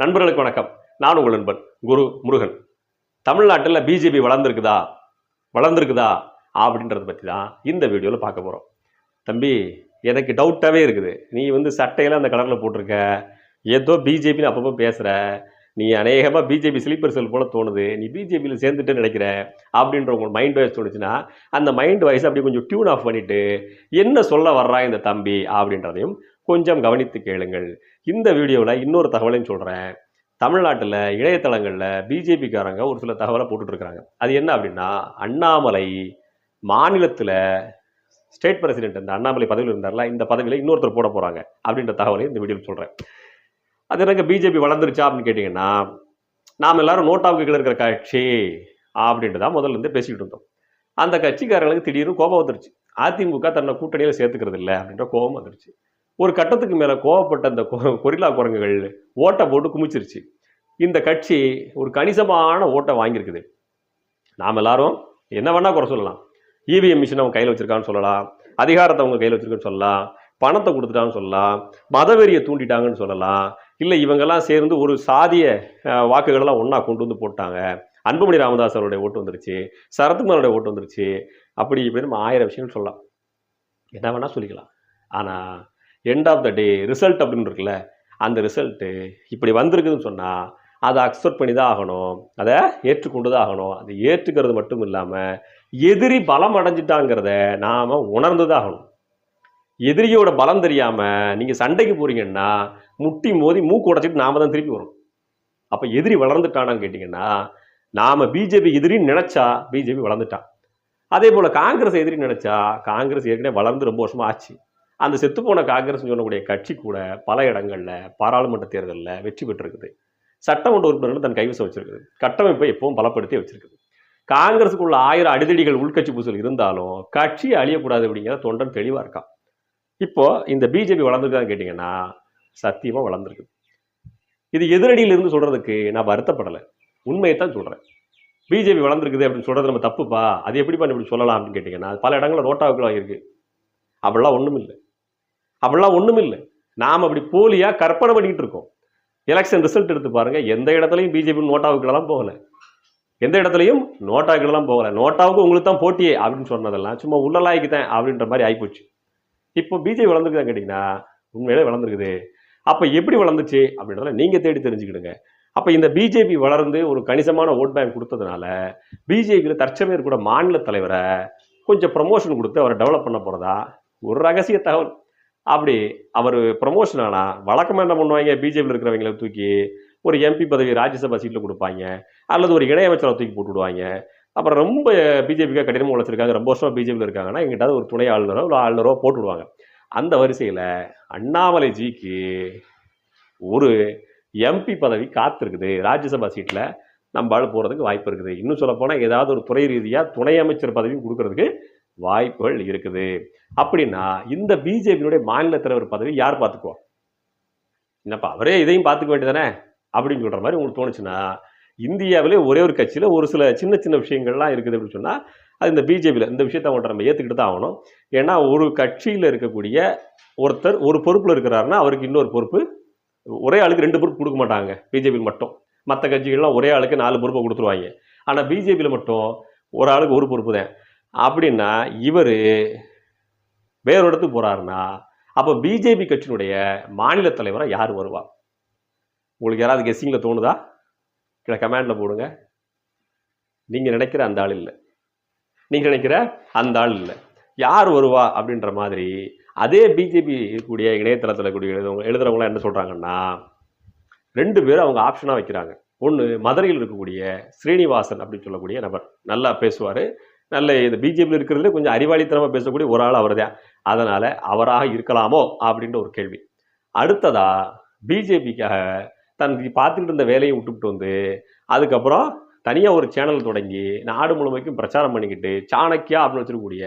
நண்பர்களுக்கு வணக்கம். நான் உங்கள் நண்பன் குரு முருகன். தமிழ்நாட்டில் பிஜேபி வளர்ந்துருக்குதா? வளர்ந்துருக்குதா? அப்படின்றத பற்றி தான் இந்த வீடியோவில் பார்க்க போகிறோம் தம்பி எனக்கு டவுட்டாகவே இருக்குது. நீ வந்து சட்டையெல்லாம் அந்த கலரில் போட்டிருக்க. ஏதோ பிஜேபின்னு அப்பப்போ பேசுகிற நீ அநேகமாக பிஜேபி ஸ்லீப்பர் செல் போல தோணுது. நீ பிஜேபியில் சேர்ந்துட்டு நினைக்கிற அப்படின்ற உங்கள் மைண்ட் வாய்ஸ் தோணுச்சுன்னா அந்த மைண்ட் வாய்ஸ் அப்படியே கொஞ்சம் டியூன் ஆஃப் பண்ணிவிட்டு என்ன சொல்ல வர்றா இந்த தம்பி அப்படின்றதையும் கொஞ்சம் கவனித்து கேளுங்கள். இந்த வீடியோவில் இன்னொரு தகவலையும் சொல்கிறேன் தமிழ்நாட்டில் இணையதளங்களில் பிஜேபிக்காரங்க ஒரு சில தகவலை போட்டுட்ருக்காங்க அது என்ன அப்படின்னா அண்ணாமலை மாநிலத்தில் ஸ்டேட் பிரசிடென்ட் இந்த அண்ணாமலை பதவியில் இருந்தார்ல இந்த பதவியில் இன்னொருத்தர் போட போகிறாங்க அப்படின்ற தகவலையும் இந்த வீடியோவில் சொல்கிறேன் அது எனக்கு பிஜேபி வளர்ந்துருச்சா அப்படின்னு கேட்டிங்கன்னா நாம் எல்லாரும் நோட்டாவுக்கு கீழே இருக்கிற கட்சி அப்படின்ட்டு தான் முதல்ல இருந்து பேசிக்கிட்டு இருந்தோம். அந்த கட்சிக்காரங்களுக்கு திடீர்னு கோபம் வந்துருச்சு. அதிமுக தன்னை கூட்டணியில் சேர்த்துக்கிறது இல்லை அப்படின்ற கோபம் வந்துருச்சு. ஒரு கட்டத்துக்கு மேலே கோவப்பட்ட அந்த கொ- கொரில்லா குரங்குகள் ஓட்டை போட்டு குமிச்சிருச்சு. இந்த கட்சி ஒரு கணிசமான ஓட்டை வாங்கியிருக்குது. நாம் எல்லாரும் என்ன வேணால் குறை சொல்லலாம். இவிஎம் மிஷின் அவங்க கையில் வச்சுருக்கான்னு சொல்லலாம். அதிகாரத்தை அவங்க கையில் வச்சுருக்கன்னு சொல்லலாம். பணத்தை கொடுத்துட்டான்னு சொல்லலாம் மதவெறியை தூண்டிட்டாங்கன்னு சொல்லலாம் இல்லை இவங்கெல்லாம் சேர்ந்து ஒரு சாதிய வாக்குகளெல்லாம் ஒன்றா கொண்டு வந்து போட்டாங்க. அன்புமணி ராமதாஸ் அவருடைய ஓட்டு வந்துருச்சு சரத்குமாரோட ஓட்டு வந்துருச்சு அப்படி நம்ம ஆயிரம் விஷயங்கள் சொல்லலாம். என்ன வேணால் சொல்லிக்கலாம். ஆனால் end of the day result அப்படின்னு இருக்குல்ல அந்த ரிசல்ட்டு இப்படி வந்திருக்குதுன்னு சொன்னால் அதை அக்செப்ட் பண்ணி தான் ஆகணும் அதை ஏற்றுக்கொண்டு தான் ஆகணும். அதை ஏற்றுக்கிறது மட்டும் இல்லாமல் எதிரி பலம் அடைஞ்சிட்டாங்கிறத நாம் உணர்ந்து தான் ஆகணும். எதிரியோட பலம் தெரியாமல் நீங்கள் சண்டைக்கு போகிறீங்கன்னா முட்டி மோதி மூக்கு உடைச்சிட்டு நாம தான் திருப்பி வரும். அப்போ எதிரி வளர்ந்துட்டானான்னு கேட்டிங்கன்னா நாம் பிஜேபி எதிரின்னு நினச்சா பிஜேபி வளர்ந்துட்டான் அதே போல் காங்கிரஸ் எதிரி நினச்சா காங்கிரஸ் ஏற்கனவே வளர்ந்து ரொம்ப வருஷமா ஆச்சு. அந்த செத்துப்போன காங்கிரஸ் சொல்லக்கூடிய கட்சி கூட பல இடங்களில் பாராளுமன்ற தேர்தலில் வெற்றி பெற்றிருக்குது. சட்டமன்ற உறுப்பினர்கள் தன் கைவசம் வச்சிருக்குது. கட்டமைப்பை எப்பவும் பலப்படுத்தி வச்சிருக்குது. காங்கிரஸுக்குள்ள ஆயிரம் அடிதடிகள் உள்கட்சி பூசல் இருந்தாலும் கட்சி அழியக்கூடாது அப்படிங்கிற தொண்டன் தெளிவாக இருக்கான் இப்போ இந்த பிஜேபி வளர்ந்துருக்கான்னு கேட்டிங்கன்னா சத்தியமாக வளர்ந்துருக்கு இது எதிரடியில் இருந்து சொல்கிறதுக்கு நான் வருத்தப்படலை. உண்மையை தான் சொல்கிறேன் பிஜேபி வளர்ந்துருக்குது அப்படின்னு சொல்கிறது நம்ம தப்புப்பா? அது எப்படிப்பா இப்படி சொல்லலாம் அப்படின்னு கேட்டிங்கன்னா பல இடங்களில் நோட்டாவுக்குள்ள வாங்கியிருக்கு அப்படிலாம் ஒன்றும் இல்லை. அப்படிலாம் ஒன்றும் இல்லை. நாம் அப்படி போலியாக கற்பனை பண்ணிக்கிட்டு இருக்கோம். எலெக்ஷன் ரிசல்ட் எடுத்து பாருங்கள் எந்த இடத்துலையும் பிஜேபி நோட்டாவுக்குலாம் போகலை. எந்த இடத்துலையும் நோட்டாவுக்குலாம் போகலை. நோட்டாவுக்கு உங்களுக்கு தான் போட்டியே அப்படின்னு சொன்னதெல்லாம் சும்மா உள்ளலாய்க்கு தான் அப்படின்ற மாதிரி ஆகிப்போச்சு இப்போ பிஜேபி வளர்ந்துருக்குதான் கேட்டிங்கன்னா உண்மையிலே வளர்ந்துருக்குது. அப்போ எப்படி வளர்ந்துச்சு? அப்படின்றத நீங்கள் தேடி தெரிஞ்சுக்கிடுங்க. அப்போ இந்த பிஜேபி வளர்ந்து ஒரு கணிசமான ஓட் பேங்க் கொடுத்ததுனால பிஜேபியில் தற்சமயம் கூட மாநில தலைவரை கொஞ்சம் ப்ரமோஷன் கொடுத்து அவரை டெவலப் பண்ண போகிறதா ஒரு ரகசிய தகவல். அப்படி அவர் ப்ரமோஷன் ஆனால் வழக்கமாக என்ன பண்ணுவாங்க? பிஜேபியில் இருக்கிறவங்களை தூக்கி ஒரு எம்பி பதவி ராஜ்யசபா சீட்டில் கொடுப்பாங்க. அல்லது ஒரு இணையமைச்சரை தூக்கி போட்டு விடுவாங்க அப்புறம் ரொம்ப பிஜேபிக்காக கடினமாக உழைச்சிருக்காங்க. ரொம்ப வருஷமாக பிஜேபியில் இருக்காங்கன்னா எங்கிட்ட ஒரு துணை ஆளுநரோ ஒரு ஆளுநரோ போட்டு விடுவாங்க. அந்த வரிசையில் அண்ணாமலை ஜிக்கு ஒரு எம்பி பதவி காத்திருக்குது. ராஜ்யசபா சீட்டில் நம்ம ஆள் போகிறதுக்கு வாய்ப்பு இருக்குது. இன்னும் சொல்லப்போனால் ஏதாவது ஒரு துறை ரீதியாக துணை அமைச்சர் பதவியும் கொடுக்கறதுக்கு வாய்ப்புகள் இருக்குது. அப்படின்னா இந்த பிஜேபியினுடைய மாநில தலைவர் பதவி யார் பார்த்துக்குவோம் என்னப்பா அவரே இதையும் பார்த்துக்க வேண்டியதானே அப்படின்னு சொல்கிற மாதிரி உங்களுக்கு தோணுச்சுன்னா இந்தியாவிலே ஒரே ஒரு கட்சியில் ஒரு சில சின்ன சின்ன விஷயங்கள்லாம் இருக்குது அப்படின்னு சொன்னால் அது இந்த பிஜேபியில் இந்த விஷயத்தை அவங்கள்ட்ட நம்ம ஏற்றுக்கிட்டு தான் ஆகணும். ஏன்னா ஒரு கட்சியில் இருக்கக்கூடிய ஒருத்தர் ஒரு பொறுப்பில் இருக்கிறாருன்னா அவருக்கு இன்னொரு பொறுப்பு ஒரே ஆளுக்கு ரெண்டு பொறுப்பு கொடுக்க மாட்டாங்க. பிஜேபியில் மட்டும். மற்ற கட்சிகள்லாம் ஒரே ஆளுக்கு நாலு பொறுப்பை கொடுத்துருவாங்க. ஆனால் பிஜேபியில் மட்டும் ஒரு ஆளுக்கு ஒரு பொறுப்பு தான். அப்படின்னா இவர் வேறொரு இடத்துக்கு போகிறாருன்னா அப்போ பிஜேபி கட்சியினுடைய மாநில தலைவராக யார் வருவா? உங்களுக்கு யாராவது கெஸ்ஸிங்கில் தோணுதா? கீழே கமெண்டில் போடுங்க. நீங்கள் நினைக்கிற அந்த ஆள் இல்லை. நீங்கள் நினைக்கிற அந்த ஆள் இல்லை. யார் வருவா அப்படின்ற மாதிரி அதே பிஜேபி இருக்கக்கூடிய இணையதளத்தில் கூடிய எழுதுவங்க எழுதுறவங்களாம் என்ன சொல்கிறாங்கன்னா ரெண்டு பேரும் அவங்க ஆப்ஷனாக வைக்கிறாங்க. ஒன்று மதுரையில் இருக்கக்கூடிய ஸ்ரீனிவாசன் அப்படின்னு சொல்லக்கூடிய நபர். நல்லா பேசுவார். நல்ல இந்த பிஜேபியில் இருக்கிறதுல கொஞ்சம் அறிவாளித்தனமாக பேசக்கூடிய ஒரு ஆள் அவர் தான் அதனால் அவராக இருக்கலாமோ அப்படின்ற ஒரு கேள்வி. அடுத்ததாக பிஜேபிக்காக தன் பார்த்துக்கிட்டு இருந்த வேலையை விட்டுவிட்டு வந்து அதுக்கப்புறம் தனியாக ஒரு சேனல் தொடங்கி நாடு முழுமைக்கும் பிரச்சாரம் பண்ணிக்கிட்டு சாணக்கியா அப்படின்னு வச்சிருக்கக்கூடிய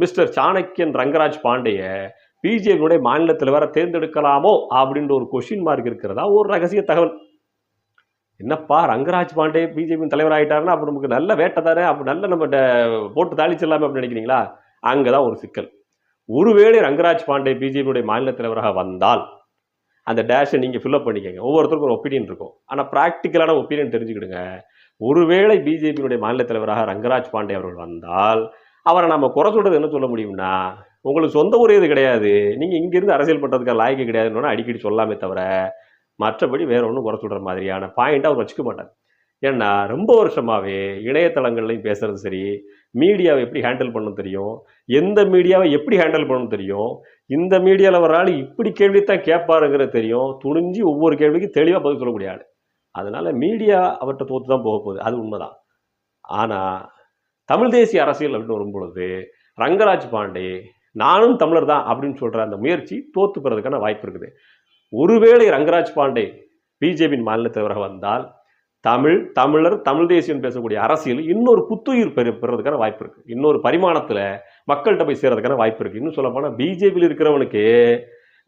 மிஸ்டர் சாணக்கியன் ரங்கராஜ் பாண்டேய பிஜேபியுடைய மாநில தலைவரை தேர்ந்தெடுக்கலாமோ அப்படின்ற ஒரு கொஷின் மார்க் இருக்கிறதா? ஒரு ரகசிய தகவல். என்னப்பா ரங்கராஜ் பாண்டே பிஜேபியின் தலைவர் ஆகிட்டாருன்னா அப்போ நமக்கு நல்ல வேட்டை தானே? அப்போ நல்ல நம்ம போட்டு தாளிச்சிடலாமே அப்படின்னு நினைக்கிறீங்களா? அங்கே தான் ஒரு சிக்கல். ஒருவேளை ரங்கராஜ் பாண்டே பிஜேபியுடைய மாநில தலைவராக வந்தால் அந்த டேஷை நீங்கள் ஃபில்அப் பண்ணிக்கோங்க. ஒவ்வொருத்தருக்கும் ஒரு ஒப்பீனியன் இருக்கும். ஆனால் ப்ராக்டிக்கலான ஒப்பீனியன் தெரிஞ்சுக்கிடுங்க. ஒருவேளை பிஜேபியினுடைய மாநில தலைவராக ரங்கராஜ் பாண்டே அவர்கள் வந்தால் அவரை நம்ம குறை சொல்கிறது என்ன சொல்ல முடியும்னா உங்களுக்கு சொந்த ஊரே இது கிடையாது. நீங்கள் இங்கேருந்து அரசியல் பண்ணுறதுக்கு லாய்க்கு கிடையாதுன்னு அடிக்கடி சொல்லாமே தவிர மற்றபடி வேற ஒன்றும் குறை சொல்கிற மாதிரியான பாயிண்ட் அவர் வச்சுக்க மாட்டார். ஏன்னா ரொம்ப வருஷமாகவே இணையதளங்கள்லையும் பேசுகிறது சரி மீடியாவை எப்படி ஹேண்டில் பண்ணணும் தெரியும் எந்த மீடியாவை எப்படி ஹேண்டில் பண்ணணும் தெரியும் இந்த மீடியாவில் வர ஆள் இப்படி கேள்வித்தான் கேட்பாருங்கிறது தெரியும் துணிஞ்சு ஒவ்வொரு கேள்விக்கும் தெளிவாக பதில் சொல்லக்கூடிய ஆள். அதனால் மீடியா அவர்கிட்ட தோத்து தான் போக போகுது அது உண்மைதான். ஆனால் தமிழ் தேசிய அரசியல் அப்படின்னு வரும்பொழுது ரங்கராஜ் பாண்டே நானும் தமிழர் தான் அப்படின்னு சொல்கிற அந்த முயற்சி தோற்று பெறதுக்கான வாய்ப்பு இருக்குது. ஒருவேளை ரங்கராஜ் பாண்டே பிஜேபியின் மாநில தலைவராக வந்தால் தமிழ் தமிழர் தமிழ் தேசியம் பேசக்கூடிய அரசியல் இன்னொரு புத்துயிர் பெறு பெறதுக்கான வாய்ப்பு இருக்குது இன்னொரு பரிமாணத்தில் மக்கள்கிட்ட போய் சேர்றதுக்கான வாய்ப்பு இருக்குது இன்னும் சொல்ல பிஜேபியில் இருக்கிறவனுக்கு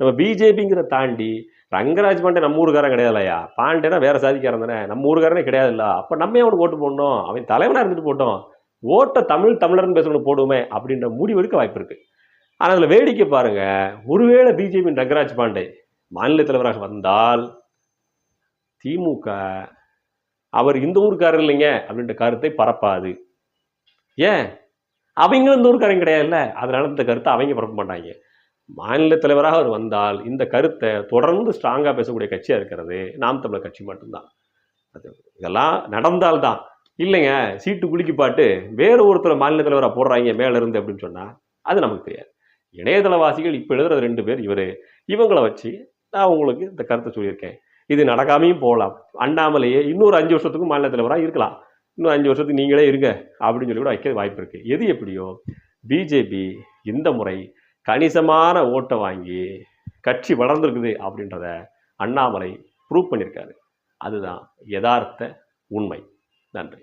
நம்ம பிஜேபிங்கிற தாண்டி ரங்கராஜ் பாண்டே நம்ம ஊருக்காரன் கிடையாதுலையா பாண்டேனா வேற சாதிக்காரன் தானே. நம்ம ஊருக்காரனே கிடையாதுல்ல அப்போ நம்ம அவனுக்கு ஓட்டு போடணும்? அவன் தலைவனாக இருந்துட்டு போட்டோம். ஓட்ட தமிழ் தமிழர்னு பேசணும் போடுவோமே அப்படின்ற முடிவெடுக்க வாய்ப்பு இருக்குது ஆனால் அதில் வேடிக்கை பாருங்கள் ஒருவேளை பிஜேபி ரங்கராஜ் பாண்டே மாநில தலைவராக வந்தால் திமுக அவர் இந்த ஊருக்காரர் இல்லைங்க அப்படின்ற கருத்தை பரப்பாது. ஏன்? அவங்களும் இந்த ஊருக்காரங்க கிடையாதுல்ல. அதனால இந்த கருத்தை அவங்க பரப்ப மாட்டாங்க. மாநில தலைவராக அவர் வந்தால் இந்த கருத்தை தொடர்ந்து ஸ்ட்ராங்காக பேசக்கூடிய கட்சியாக இருக்கிறது நாம் தமிழர் கட்சி மட்டும்தான். அது இதெல்லாம் நடந்தால்தான். இல்லைங்க சீட்டு குலுக்கி பாட்டு வேறு ஒருத்தர் மாநில தலைவராக போடுறாங்க மேலே இருந்து அப்படின்னு சொன்னால் அது நமக்கு தெரியாது. இணையதளவாசிகள் இப்போ எழுதுறது ரெண்டு பேர் இவர். இவங்களை வச்சு நான் உங்களுக்கு இந்த கருத்தை சொல்லியிருக்கேன். இது நடக்காமையும் போகலாம். அண்ணாமலையே இன்னொரு அஞ்சு வருஷத்துக்கும் மாநில தலைவராக இருக்கலாம். இன்னும் அஞ்சு வருஷத்துக்கு நீங்களே இருங்க அப்படின்னு சொல்லி கூட வைக்க வாய்ப்பு இருக்குது எது எப்படியோ பிஜேபி இந்த முறை கணிசமான ஓட்டை வாங்கி கட்சி வளர்ந்துருக்குது அப்படின்றத அண்ணாமலை ப்ரூவ் பண்ணியிருக்காரு. அதுதான் யதார்த்த உண்மை. நன்றி.